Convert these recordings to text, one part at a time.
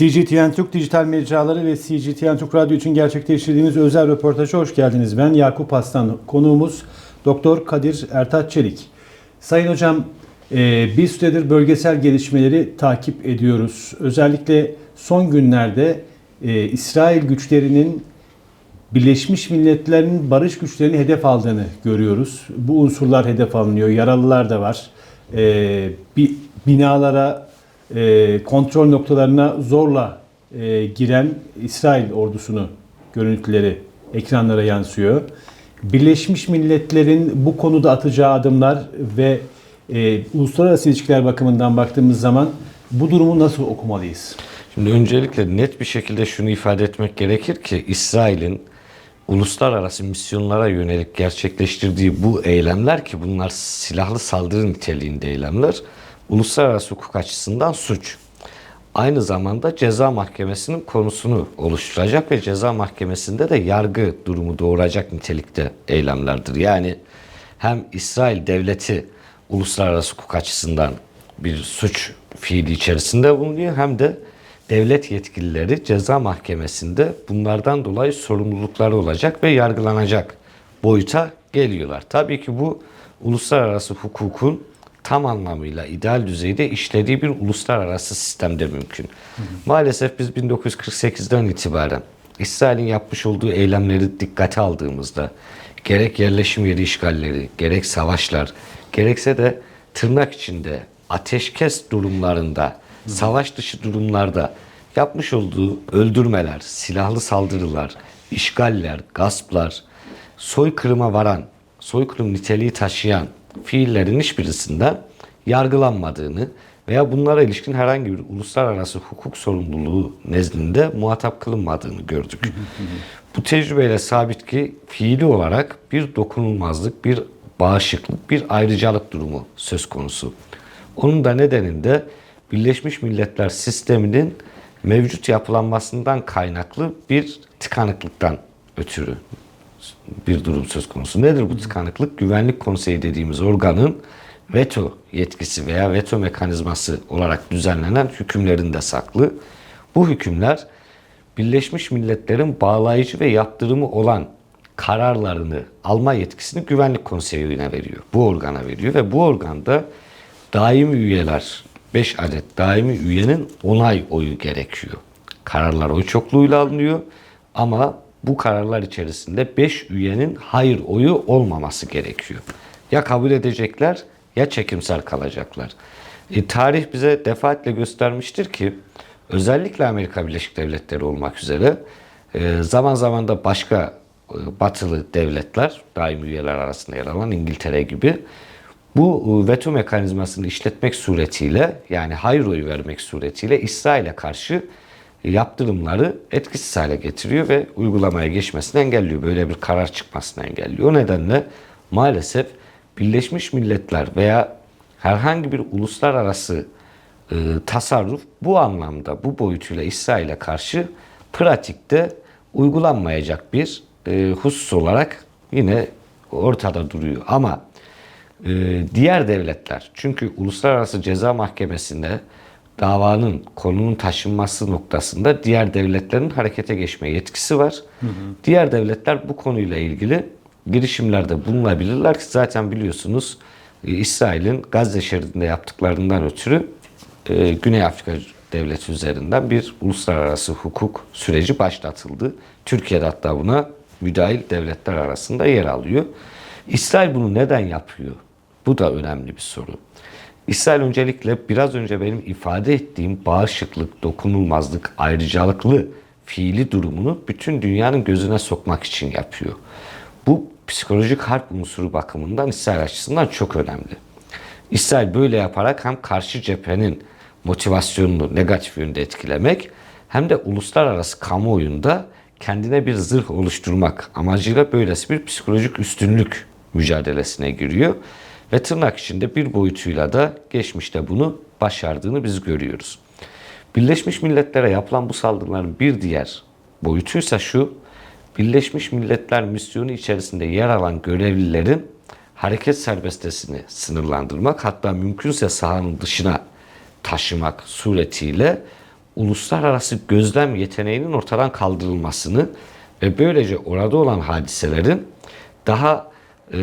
CGTN Türk Dijital Mecraları ve CGTN Türk Radyo için gerçekleştirdiğimiz özel röportaja hoş geldiniz. Ben Yakup Aslan. Konuğumuz Doktor Kadir Ertaç Çelik. Sayın Hocam, e, bir süredir bölgesel gelişmeleri takip ediyoruz. Özellikle son günlerde e, İsrail güçlerinin Birleşmiş Milletler'in barış güçlerini hedef aldığını görüyoruz. Bu unsurlar hedef alınıyor. Yaralılar da var. E, bir binalara, e, kontrol noktalarına zorla e, giren İsrail ordusunu görüntüleri ekranlara yansıyor. Birleşmiş Milletler'in bu konuda atacağı adımlar ve e, uluslararası ilişkiler bakımından baktığımız zaman bu durumu nasıl okumalıyız? Şimdi öncelikle net bir şekilde şunu ifade etmek gerekir ki İsrail'in uluslararası misyonlara yönelik gerçekleştirdiği bu eylemler ki bunlar silahlı saldırı niteliğinde eylemler uluslararası hukuk açısından suç. Aynı zamanda ceza mahkemesinin konusunu oluşturacak ve ceza mahkemesinde de yargı durumu doğuracak nitelikte eylemlerdir. Yani hem İsrail devleti uluslararası hukuk açısından bir suç fiili içerisinde bulunuyor hem de devlet yetkilileri ceza mahkemesinde bunlardan dolayı sorumlulukları olacak ve yargılanacak boyuta geliyorlar. Tabii ki bu uluslararası hukukun tam anlamıyla ideal düzeyde işlediği bir uluslararası sistemde mümkün. Maalesef biz 1948'den itibaren İsrail'in yapmış olduğu eylemleri dikkate aldığımızda gerek yerleşim yeri işgalleri, gerek savaşlar, gerekse de tırnak içinde ateşkes durumlarında, savaş dışı durumlarda yapmış olduğu öldürmeler, silahlı saldırılar, işgaller, gasplar, soykırıma varan, soykırım niteliği taşıyan fiillerin hiçbirisinden yargılanmadığını veya bunlara ilişkin herhangi bir uluslararası hukuk sorumluluğu nezdinde muhatap kılınmadığını gördük. Bu tecrübeyle sabit ki fiili olarak bir dokunulmazlık, bir bağışıklık, bir ayrıcalık durumu söz konusu. Onun da nedeninde Birleşmiş Milletler sisteminin mevcut yapılanmasından kaynaklı bir tıkanıklıktan ötürü bir durum söz konusu. Nedir bu tıkanıklık? Güvenlik Konseyi dediğimiz organın veto yetkisi veya veto mekanizması olarak düzenlenen hükümlerinde saklı. Bu hükümler Birleşmiş Milletler'in bağlayıcı ve yaptırımı olan kararlarını alma yetkisini Güvenlik Konseyi'ne veriyor. Bu organa veriyor ve bu organda daimi üyeler 5 adet daimi üyenin onay oyu gerekiyor. Kararlar oy çokluğuyla alınıyor ama bu kararlar içerisinde 5 üyenin hayır oyu olmaması gerekiyor. Ya kabul edecekler ya çekimsel kalacaklar. E, tarih bize defaatle göstermiştir ki özellikle Amerika Birleşik Devletleri olmak üzere e, zaman zaman da başka e, batılı devletler daimi üyeler arasında yer alan İngiltere gibi bu e, veto mekanizmasını işletmek suretiyle yani hayır oyu vermek suretiyle İsrail'e karşı yaptırımları etkisiz hale getiriyor ve uygulamaya geçmesini engelliyor. Böyle bir karar çıkmasını engelliyor. O nedenle maalesef Birleşmiş Milletler veya herhangi bir uluslararası e, tasarruf bu anlamda, bu boyutuyla İsrail'e karşı pratikte uygulanmayacak bir e, husus olarak yine ortada duruyor. Ama e, diğer devletler, çünkü Uluslararası Ceza Mahkemesi'nde davanın, konunun taşınması noktasında diğer devletlerin harekete geçme yetkisi var. Hı hı. Diğer devletler bu konuyla ilgili girişimlerde bulunabilirler ki zaten biliyorsunuz e, İsrail'in Gazze şeridinde yaptıklarından ötürü e, Güney Afrika devleti üzerinden bir uluslararası hukuk süreci başlatıldı. Türkiye'de hatta buna müdahil devletler arasında yer alıyor. İsrail bunu neden yapıyor? Bu da önemli bir soru. İsrail öncelikle biraz önce benim ifade ettiğim bağışıklık, dokunulmazlık, ayrıcalıklı fiili durumunu bütün dünyanın gözüne sokmak için yapıyor. Bu psikolojik harp unsuru bakımından İsrail açısından çok önemli. İsrail böyle yaparak hem karşı cephenin motivasyonunu negatif yönde etkilemek hem de uluslararası kamuoyunda kendine bir zırh oluşturmak amacıyla böylesi bir psikolojik üstünlük mücadelesine giriyor. Ve tırnak içinde bir boyutuyla da geçmişte bunu başardığını biz görüyoruz. Birleşmiş Milletler'e yapılan bu saldırıların bir diğer boyutuysa şu, Birleşmiş Milletler misyonu içerisinde yer alan görevlilerin hareket serbestesini sınırlandırmak hatta mümkünse sahanın dışına taşımak suretiyle uluslararası gözlem yeteneğinin ortadan kaldırılmasını ve böylece orada olan hadiselerin daha e,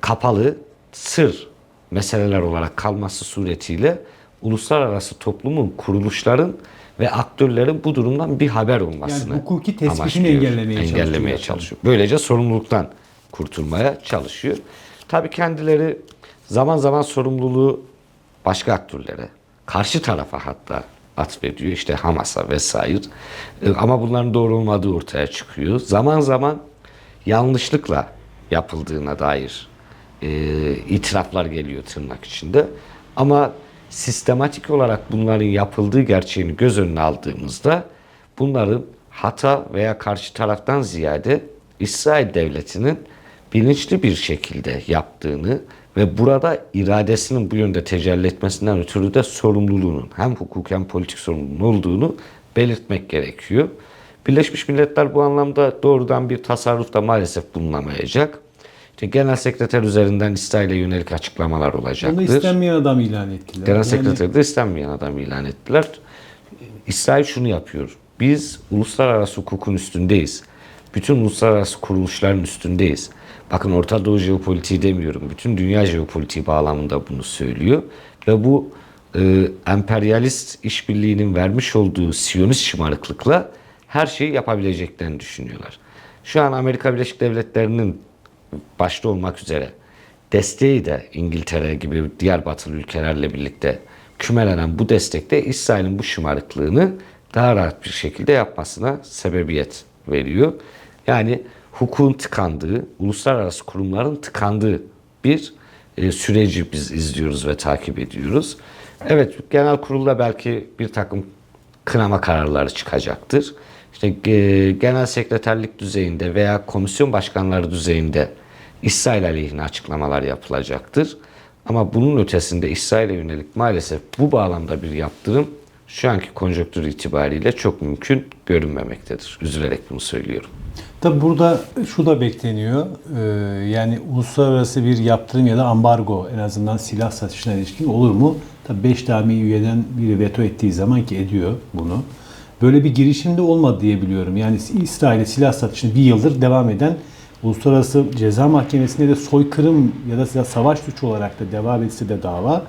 kapalı, sır meseleler olarak kalması suretiyle uluslararası toplumun, kuruluşların ve aktörlerin bu durumdan bir haber olmasını Yani hukuki tespitini engellemeye çalışıyor engellemeye zaten. çalışıyor. Böylece sorumluluktan kurtulmaya çalışıyor. Tabii kendileri zaman zaman sorumluluğu başka aktörlere, karşı tarafa hatta atfediyor. İşte Hamas'a vesaire. E, Ama bunların doğru olmadığı ortaya çıkıyor. Zaman zaman yanlışlıkla yapıldığına dair e, itiraflar geliyor tırnak içinde. Ama sistematik olarak bunların yapıldığı gerçeğini göz önüne aldığımızda bunların hata veya karşı taraftan ziyade İsrail devletinin bilinçli bir şekilde yaptığını ve burada iradesinin bu yönde tecelli etmesinden ötürü de sorumluluğunun hem hukuk hem politik sorumluluğun olduğunu belirtmek gerekiyor. Birleşmiş Milletler bu anlamda doğrudan bir tasarrufta maalesef bulunamayacak. İşte Genel Sekreter üzerinden İsrail'e yönelik açıklamalar Onu olacaktır. istenmeyen adam ilan ettiler. Genel Yani Sekreteri de istenmeyen adam ilan ettiler. İsrail şunu yapıyor. Biz uluslararası hukukun üstündeyiz. Bütün uluslararası kuruluşların üstündeyiz. Bakın Orta Doğu jeopolitiği demiyorum. Bütün dünya jeopolitiği bağlamında bunu söylüyor. Ve bu e, emperyalist işbirliğinin vermiş olduğu siyonist şımarıklıkla her şeyi yapabileceklerini düşünüyorlar. Şu an Amerika Birleşik Devletleri'nin başta olmak üzere desteği de İngiltere gibi diğer batılı ülkelerle birlikte kümelenen bu destekte İsrail'in bu şımarıklığını daha rahat bir şekilde yapmasına sebebiyet veriyor. Yani hukukun tıkandığı, uluslararası kurumların tıkandığı bir e, süreci biz izliyoruz ve takip ediyoruz. Evet genel kurulda belki bir takım kınama kararları çıkacaktır. İşte e, genel sekreterlik düzeyinde veya komisyon başkanları düzeyinde İsrail aleyhine açıklamalar yapılacaktır. Ama bunun ötesinde İsrail'e yönelik maalesef bu bağlamda bir yaptırım şu anki konjonktür itibariyle çok mümkün görünmemektedir. Üzülerek bunu söylüyorum. Tabi burada şu da bekleniyor. Ee, yani uluslararası bir yaptırım ya da ambargo en azından silah satışına ilişkin olur mu? Tabi 5 dami üyeden biri veto ettiği zaman ki ediyor bunu. Böyle bir girişim de olmadı diye biliyorum. Yani İsrail'e silah satışını bir yıldır devam eden Uluslararası Ceza Mahkemesi'nde de soykırım ya da savaş suçu olarak da devam etse de dava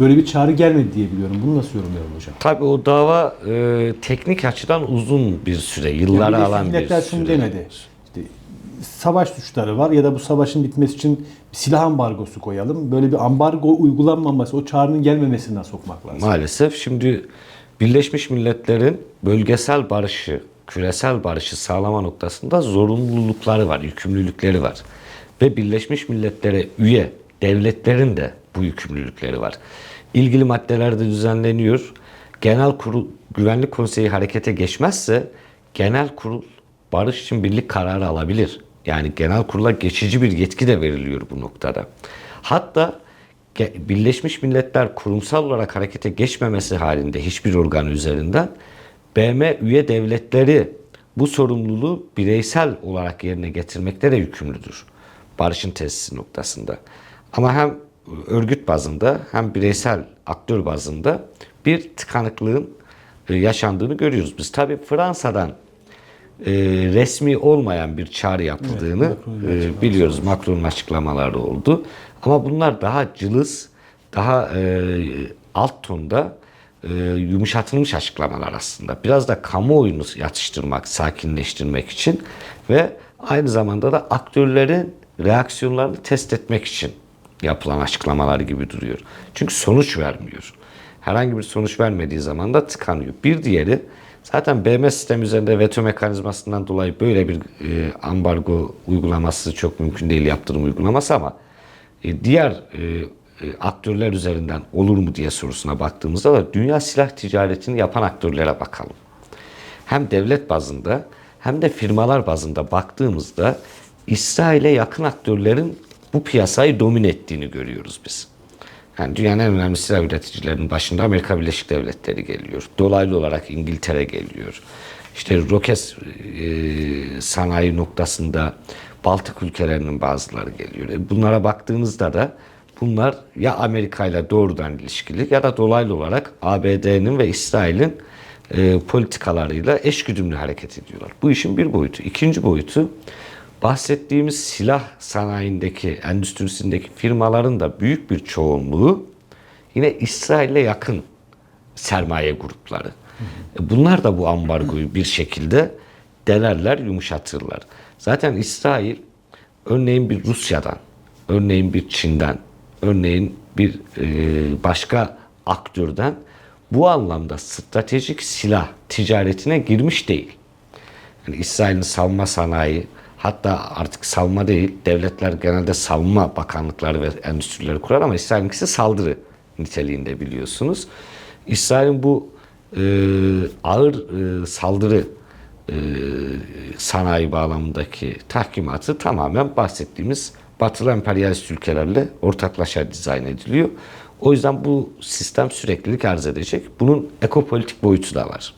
böyle bir çağrı gelmedi diye biliyorum. Bunu nasıl yorumlayalım hocam? Tabii o dava e, teknik açıdan uzun bir süre, yılları Yani alan bir süre. demedi. İşte savaş suçları var ya da bu savaşın bitmesi için bir silah ambargosu koyalım. Böyle bir ambargo uygulanmaması, o çağrının gelmemesinden sokmak lazım. Maalesef şimdi Birleşmiş Milletler'in bölgesel barışı, küresel barışı sağlama noktasında zorunlulukları var, yükümlülükleri var. Ve Birleşmiş Milletler'e üye devletlerin de bu yükümlülükleri var. İlgili maddelerde düzenleniyor. Genel Kurul Güvenlik Konseyi harekete geçmezse Genel Kurul barış için birlik kararı alabilir. Yani Genel Kurul'a geçici bir yetki de veriliyor bu noktada. Hatta Birleşmiş Milletler kurumsal olarak harekete geçmemesi halinde hiçbir organ üzerinden BM üye devletleri bu sorumluluğu bireysel olarak yerine getirmekte de yükümlüdür. Barışın tesisi noktasında. Ama hem örgüt bazında hem bireysel aktör bazında bir tıkanıklığın e, yaşandığını görüyoruz. Biz tabii Fransa'dan e, resmi olmayan bir çağrı yapıldığını Evet, Macron'un e, biliyoruz. Macron'un açıklamaları oldu. Ama bunlar daha cılız, daha e, alt tonda e, yumuşatılmış açıklamalar aslında. Biraz da kamuoyunu yatıştırmak, sakinleştirmek için ve aynı zamanda da aktörlerin reaksiyonlarını test etmek için yapılan açıklamalar gibi duruyor. Çünkü sonuç vermiyor. Herhangi bir sonuç vermediği zaman da tıkanıyor. Bir diğeri zaten BM sistemi üzerinde veto mekanizmasından dolayı böyle bir e, ambargo uygulaması çok mümkün değil yaptırım uygulaması ama e, diğer e, aktörler üzerinden olur mu diye sorusuna baktığımızda da dünya silah ticaretini yapan aktörlere bakalım. Hem devlet bazında hem de firmalar bazında baktığımızda İsrail'e yakın aktörlerin bu piyasayı domine ettiğini görüyoruz biz. Yani dünyanın en önemli silah üreticilerinin başında Amerika Birleşik Devletleri geliyor. Dolaylı olarak İngiltere geliyor. İşte roket e, sanayi noktasında Baltık ülkelerinin bazıları geliyor. E, Bunlara baktığınızda da bunlar ya Amerika ile doğrudan ilişkili ya da dolaylı olarak ABD'nin ve İsrail'in e, politikalarıyla eşgüdümlü hareket ediyorlar. Bu işin bir boyutu. İkinci boyutu bahsettiğimiz silah sanayindeki, endüstrisindeki firmaların da büyük bir çoğunluğu yine İsrail'e yakın sermaye grupları. E, Bunlar da bu ambargoyu bir şekilde delerler, yumuşatırlar. Zaten İsrail örneğin bir Rusya'dan, örneğin bir Çin'den, örneğin bir e, başka aktörden bu anlamda stratejik silah ticaretine girmiş değil. Yani İsrail'in savunma sanayi hatta artık savunma değil devletler genelde savunma bakanlıkları ve endüstrileri kurar ama İsrail'inkisi saldırı niteliğinde biliyorsunuz. İsrail'in bu e, ağır e, saldırı e, sanayi bağlamındaki tahkimatı tamamen bahsettiğimiz batılı emperyalist ülkelerle ortaklaşa dizayn ediliyor. O yüzden bu sistem süreklilik arz edecek. Bunun ekopolitik boyutu da var.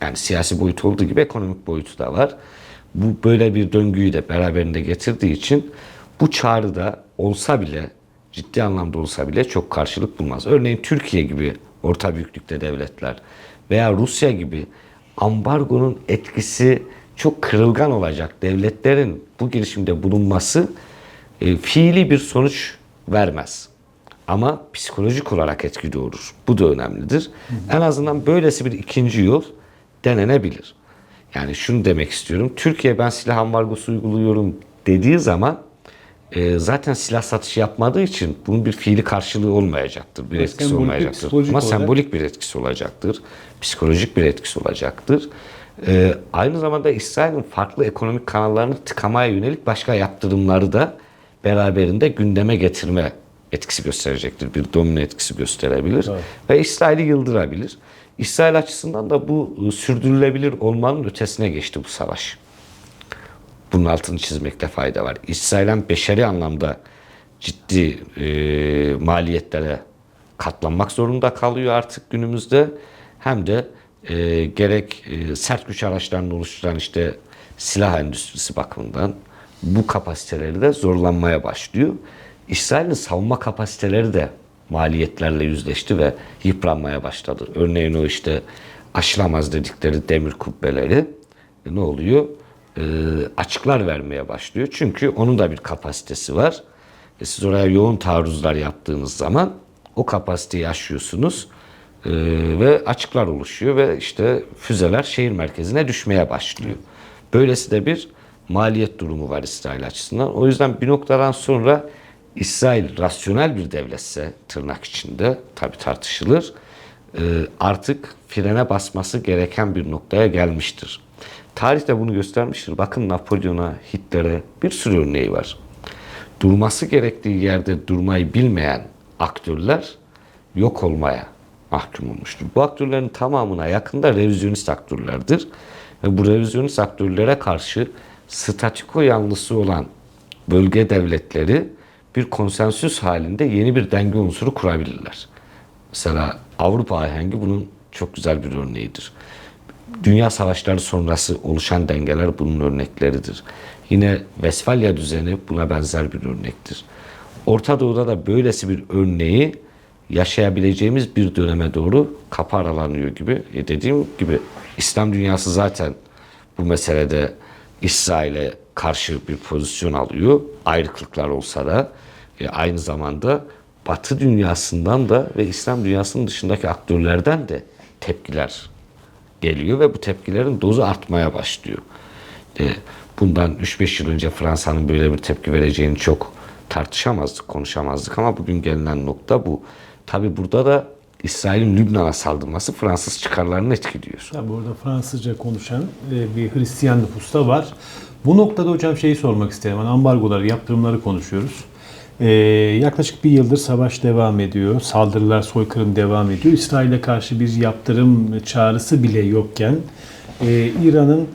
Yani siyasi boyut olduğu gibi ekonomik boyutu da var. Bu böyle bir döngüyü de beraberinde getirdiği için bu çağrıda olsa bile ciddi anlamda olsa bile çok karşılık bulmaz. Örneğin Türkiye gibi orta büyüklükte devletler veya Rusya gibi ambargonun etkisi çok kırılgan olacak devletlerin bu girişimde bulunması e, fiili bir sonuç vermez. Ama psikolojik olarak etki doğurur. Bu da önemlidir. En azından böylesi bir ikinci yol denenebilir. Yani şunu demek istiyorum. Türkiye ben silah ambargosu uyguluyorum dediği zaman e, zaten silah satışı yapmadığı için bunun bir fiili karşılığı olmayacaktır. Bir Evet, etkisi sembolik olmayacaktır. Ama olarak- sembolik bir etkisi olacaktır. Psikolojik bir etkisi olacaktır. E, aynı zamanda İsrail'in farklı ekonomik kanallarını tıkamaya yönelik başka yaptırımları da beraberinde gündeme getirme etkisi gösterecektir. Bir domino etkisi gösterebilir. Evet. Ve İsrail'i yıldırabilir. İsrail açısından da bu e, sürdürülebilir olmanın ötesine geçti bu savaş. Bunun altını çizmekte fayda var. İsrail'in beşeri anlamda ciddi e, maliyetlere katlanmak zorunda kalıyor artık günümüzde. Hem de e, gerek e, sert güç araçlarını oluşturan işte silah endüstrisi bakımından bu kapasiteleri de zorlanmaya başlıyor. İsrail'in savunma kapasiteleri de maliyetlerle yüzleşti ve yıpranmaya başladı. Örneğin o işte aşılamaz dedikleri demir kubbeleri e, ne oluyor? E, açıklar vermeye başlıyor. Çünkü onun da bir kapasitesi var. E, siz oraya yoğun taarruzlar yaptığınız zaman o kapasiteyi aşıyorsunuz e, ve açıklar oluşuyor ve işte füzeler şehir merkezine düşmeye başlıyor. Böylesi de bir maliyet durumu var İsrail açısından. O yüzden bir noktadan sonra İsrail rasyonel bir devletse tırnak içinde tabi tartışılır e, artık frene basması gereken bir noktaya gelmiştir. Tarih de bunu göstermiştir. Bakın Napolyon'a, Hitler'e bir sürü örneği var. Durması gerektiği yerde durmayı bilmeyen aktörler yok olmaya mahkum olmuştur. Bu aktörlerin tamamına yakında revizyonist aktörlerdir. Ve bu revizyonist aktörlere karşı statiko yanlısı olan bölge devletleri bir konsensüs halinde yeni bir denge unsuru kurabilirler. Mesela Avrupa ahengi bunun çok güzel bir örneğidir. Dünya savaşları sonrası oluşan dengeler bunun örnekleridir. Yine Vesfalya düzeni buna benzer bir örnektir. Orta Doğu'da da böylesi bir örneği yaşayabileceğimiz bir döneme doğru kapı aralanıyor gibi. E dediğim gibi İslam dünyası zaten bu meselede İsrail'e karşı bir pozisyon alıyor. Ayrıklıklar olsa da e, aynı zamanda Batı dünyasından da ve İslam dünyasının dışındaki aktörlerden de tepkiler geliyor ve bu tepkilerin dozu artmaya başlıyor. E, bundan 3-5 yıl önce Fransa'nın böyle bir tepki vereceğini çok tartışamazdık, konuşamazdık ama bugün gelinen nokta bu. Tabi burada da İsrail'in Lübnan'a saldırması Fransız çıkarlarını etkiliyor. Tabii burada Fransızca konuşan e, bir Hristiyan nüfus da var. Bu noktada hocam şeyi sormak isterim. Hani ambargoları, yaptırımları konuşuyoruz. E, yaklaşık bir yıldır savaş devam ediyor. Saldırılar, soykırım devam ediyor. İsrail'e karşı bir yaptırım çağrısı bile yokken e, İran'ın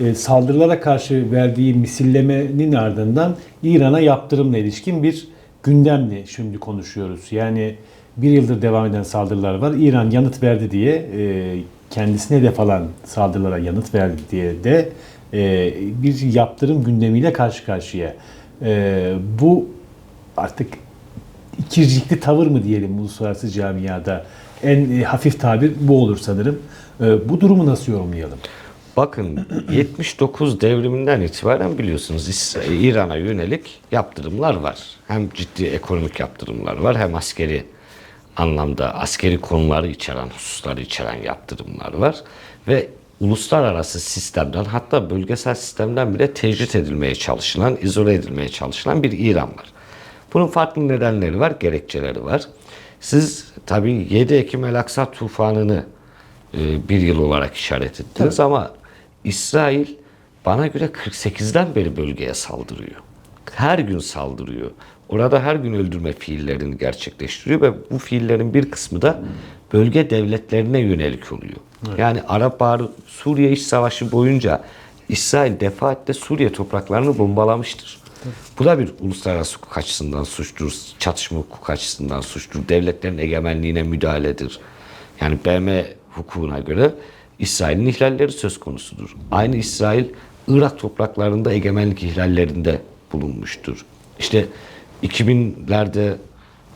e, saldırılara karşı verdiği misillemenin ardından İran'a yaptırımla ilişkin bir gündemle şimdi konuşuyoruz. Yani bir yıldır devam eden saldırılar var. İran yanıt verdi diye e, kendisine hedef alan saldırılara yanıt verdi diye de e, bir yaptırım gündemiyle karşı karşıya. E, bu artık ikircikli tavır mı diyelim uluslararası camiada En e, hafif tabir bu olur sanırım. E, bu durumu nasıl yorumlayalım? Bakın 79 devriminden itibaren biliyorsunuz İran'a yönelik yaptırımlar var. Hem ciddi ekonomik yaptırımlar var hem askeri anlamda askeri konuları içeren, hususları içeren yaptırımlar var. Ve uluslararası sistemden hatta bölgesel sistemden bile tecrit edilmeye çalışılan, izole edilmeye çalışılan bir İran var. Bunun farklı nedenleri var, gerekçeleri var. Siz tabii 7 Ekim El Aksa tufanını e, bir yıl olarak işaret ettiniz ama İsrail bana göre 48'den beri bölgeye saldırıyor. Her gün saldırıyor. Orada her gün öldürme fiillerini gerçekleştiriyor ve bu fiillerin bir kısmı da bölge devletlerine yönelik oluyor. Yani Arap Baharı Suriye İç Savaşı boyunca İsrail defaatle Suriye topraklarını bombalamıştır. Bu da bir uluslararası hukuk açısından suçtur, çatışma hukuk açısından suçtur, devletlerin egemenliğine müdahaledir. Yani BM hukukuna göre İsrail'in ihlalleri söz konusudur. Aynı İsrail Irak topraklarında egemenlik ihlallerinde bulunmuştur. İşte 2000'lerde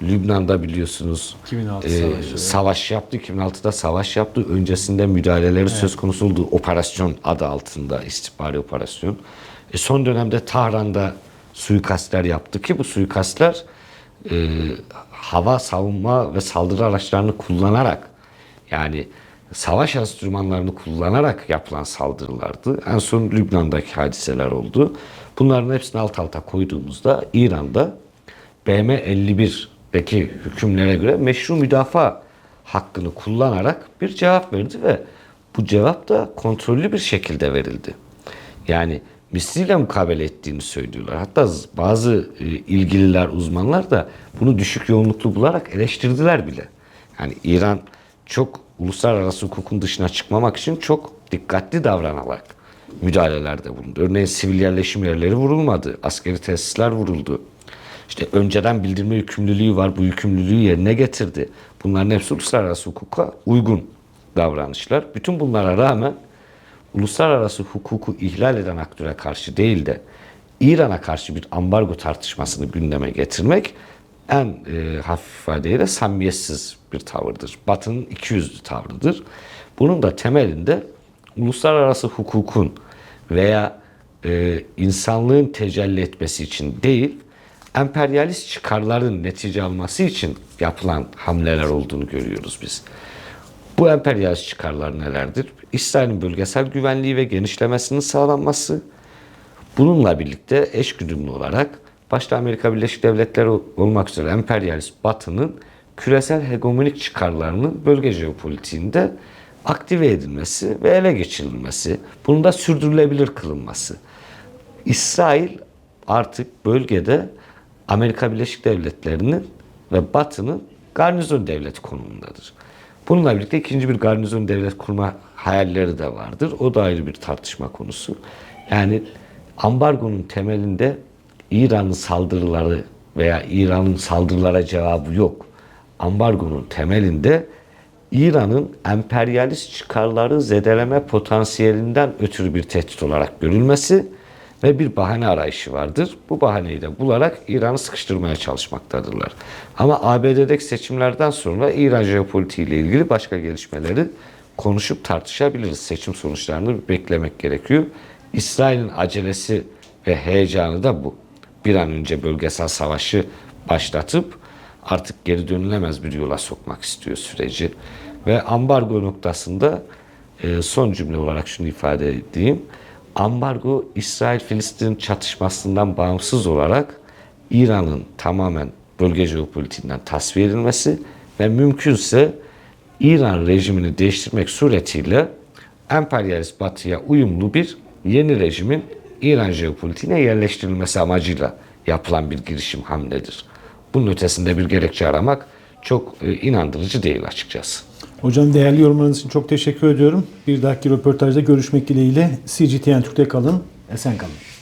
Lübnan'da biliyorsunuz 2006 e, savaşı. savaş yaptı. 2006'da savaş yaptı. Öncesinde müdahaleleri söz konusu oldu. Operasyon adı altında istihbari operasyon. E, son dönemde Tahran'da suikastler yaptı ki bu suikastler e, hava savunma ve saldırı araçlarını kullanarak yani savaş enstrümanlarını kullanarak yapılan saldırılardı. En son Lübnan'daki hadiseler oldu. Bunların hepsini alt alta koyduğumuzda İran'da BM 51'deki hükümlere göre meşru müdafaa hakkını kullanarak bir cevap verdi ve bu cevap da kontrollü bir şekilde verildi. Yani misliyle mukabele ettiğini söylüyorlar. Hatta bazı e, ilgililer, uzmanlar da bunu düşük yoğunluklu bularak eleştirdiler bile. Yani İran çok uluslararası hukukun dışına çıkmamak için çok dikkatli davranarak müdahalelerde bulundu. Örneğin sivil yerleşim yerleri vurulmadı. Askeri tesisler vuruldu. İşte önceden bildirme yükümlülüğü var. Bu yükümlülüğü yerine getirdi. Bunların hepsi uluslararası hukuka uygun davranışlar. Bütün bunlara rağmen uluslararası hukuku ihlal eden aktöre karşı değil de İran'a karşı bir ambargo tartışmasını gündeme getirmek en e, hafif ifadeyle samimiyetsiz bir tavırdır. Batı'nın ikiyüzlü tavrıdır. Bunun da temelinde uluslararası hukukun veya e, insanlığın tecelli etmesi için değil, emperyalist çıkarların netice alması için yapılan hamleler olduğunu görüyoruz biz. Bu emperyalist çıkarlar nelerdir? İsrail'in bölgesel güvenliği ve genişlemesinin sağlanması, bununla birlikte eşgüdümlü olarak başta Amerika Birleşik Devletleri olmak üzere emperyalist batının küresel hegemonik çıkarlarının bölge jeopolitiğinde aktive edilmesi ve ele geçirilmesi, bunun da sürdürülebilir kılınması. İsrail artık bölgede Amerika Birleşik Devletleri'nin ve Batı'nın garnizon devleti konumundadır. Bununla birlikte ikinci bir garnizon devlet kurma hayalleri de vardır. O da ayrı bir tartışma konusu. Yani ambargonun temelinde İran'ın saldırıları veya İran'ın saldırılara cevabı yok. Ambargonun temelinde İran'ın emperyalist çıkarları zedeleme potansiyelinden ötürü bir tehdit olarak görülmesi ve bir bahane arayışı vardır. Bu bahaneyi de bularak İran'ı sıkıştırmaya çalışmaktadırlar. Ama ABD'deki seçimlerden sonra İran jeopolitiği ile ilgili başka gelişmeleri konuşup tartışabiliriz. Seçim sonuçlarını beklemek gerekiyor. İsrail'in acelesi ve heyecanı da bu. Bir an önce bölgesel savaşı başlatıp artık geri dönülemez bir yola sokmak istiyor süreci. Ve ambargo noktasında e, son cümle olarak şunu ifade edeyim. Ambargo İsrail-Filistin çatışmasından bağımsız olarak İran'ın tamamen bölge jeopolitiğinden tasfiye edilmesi ve mümkünse İran rejimini değiştirmek suretiyle emperyalist batıya uyumlu bir yeni rejimin İran jeopolitiğine yerleştirilmesi amacıyla yapılan bir girişim hamledir. Bunun ötesinde bir gerekçe aramak çok e, inandırıcı değil açıkçası. Hocam değerli yorumlarınız için çok teşekkür ediyorum. Bir dahaki röportajda görüşmek dileğiyle CGTN Türk'te kalın. Esen kalın.